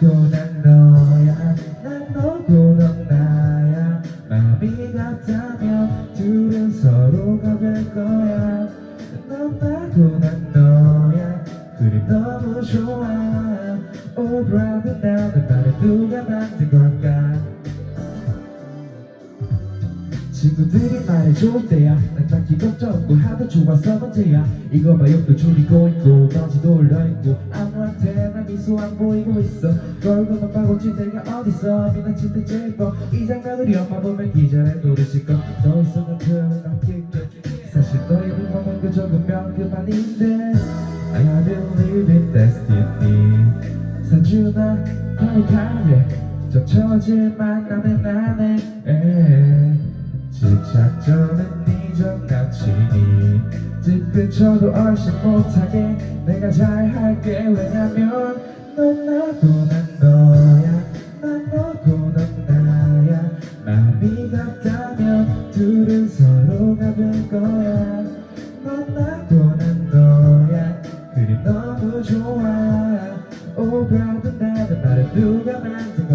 나고 난 너야 난 너고 넌 나야 마음이 같다면 둘은 서로가 될 거야 좋아 Oh brother 나는 나를 누가 만든 걸까 친구들이 말해줄 때야. 난 딱히 걱정 없고 하도 좋아서 문제야. 이거 봐 옆도 줄이고 있고 바지도 올려있고 아무한테나 미소 안 보이고 있어. 걸고만 바고치 내가 어딨어? 미나칠 때 제법 이 장면을 엄마 보면 기절해 노르실 거너 있으면 표현을 남길게. 사실 너의 눈만은 그저 그명그만인데. I believe in destiny. 사주나 거룩하게 젖혀질 만남의 나네. 에. 집착조는 네전 남친이 뒤끝쳐도 얼씬 못하게 내가 잘할게. 왜냐면 넌 나고 난 너야. 난 너고 넌 나야. 마음이 같다면 둘은 서로가 될 거야. 넌 나고 난 너야. 그림 너무 좋아. brother 나는 나를 누가 만든